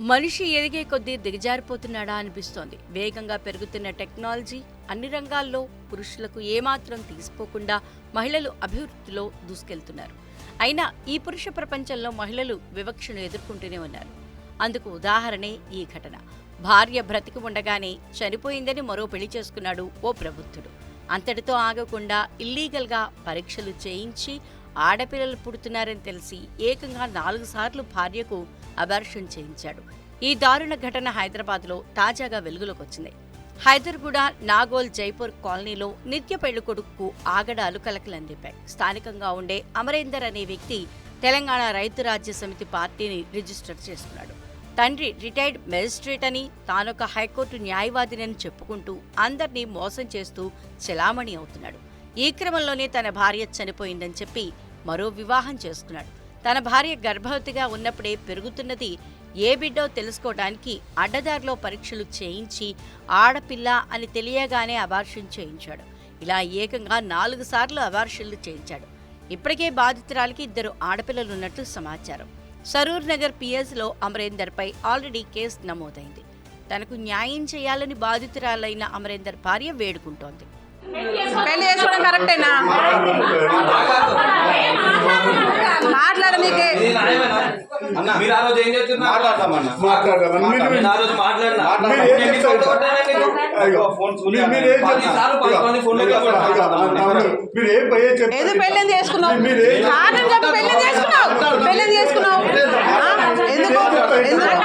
మనిషి ఎదిగే కొద్దీ దిగజారిపోతున్నాడా అనిపిస్తోంది. వేగంగా పెరుగుతున్న టెక్నాలజీ అన్ని రంగాల్లో పురుషులకు ఏమాత్రం తీసిపోకుండా మహిళలు అభివృద్ధిలో దూసుకెళ్తున్నారు. అయినా ఈ పురుష ప్రపంచంలో మహిళలు వివక్షను ఎదుర్కొంటూనే ఉన్నారు. అందుకు ఉదాహరణే ఈ ఘటన. భార్య బ్రతికి ఉండగానే చనిపోయిందని మరో పెళ్ళి చేసుకున్నాడు ఓ ప్రబుద్ధుడు అంతటితో ఆగకుండా ఇల్లీగల్గా పరీక్షలు చేయించి ఆడపిల్లలు పుడుతున్నారని తెలిసి ఏకంగా నాలుగు సార్లు భార్యకు అబార్షన్ చేయించాడు. ఈ దారుణ ఘటన హైదరాబాద్లో తాజాగా వెలుగులోకి వచ్చింది. హైదర్గూడ నాగోల్ జైపూర్ కాలనీలో నిత్య పెళ్ళి కొడుకు ఆగడాలు కలకలందిపాయి. స్థానికంగా ఉండే అమరేందర్ అనే వ్యక్తి తెలంగాణ రైతు రాజ్య సమితి పార్టీని రిజిస్టర్ చేసుకున్నాడు. తండ్రి రిటైర్డ్ మెజిస్ట్రేట్ అని తానొక హైకోర్టు న్యాయవాదినని చెప్పుకుంటూ అందరినీ మోసం చేస్తూ చెలామణి అవుతున్నాడు. ఈ క్రమంలోనే తన భార్య చనిపోయిందని చెప్పి మరో వివాహం చేసుకున్నాడు. తన భార్య గర్భవతిగా ఉన్నప్పుడే పెరుగుతున్నది ఏ బిడ్డో తెలుసుకోవడానికి అడ్డదారిలో పరీక్షలు చేయించి ఆడపిల్ల అని తెలియగానే అబార్షన్ చేయించాడు. ఇలా ఏకంగా నాలుగు సార్లు అబార్షన్లు చేయించాడు. ఇప్పటికే బాధితురాలికి ఇద్దరు ఆడపిల్లలున్నట్లు సమాచారం. సరూర్ నగర్ పిఎస్లో అమరేందర్పై ఆల్రెడీ కేసు నమోదైంది. తనకు న్యాయం చేయాలని బాధితురాలైన అమరేందర్ భార్య వేడుకుంటోంది. పెళ్ళి చేసుకోవడం కరెక్టేనా మాట్లాడనీకే అన్న మీరు ఆ రోజు ఏం చేస్తున్నారు? మాట్లాడదామన్నా. మాట్లాడదామన్నా. మీరు- నేను ఆ రోజు మాట్లాడినా? మీరు ఏం నేను మీకు చెప్తారు? కొట్టగానే మీకు అయ్యో, ఫోన్ మీరు- మీరు ఏం పది చెప్తారు? సార్లు పది మంది ఫోన్లో ఇదిగో, ఇదిగో, కొట్టారు. మీరు ఏం ఏం చెప్తారు? ఎందుకు పెళ్ళి చేసుకున్నావు? కారణం చెప్పి పెళ్ళి చేసుకున్నావు? పెళ్ళి చేసుకున్నావు? ఎందుకు? ఎందుకు.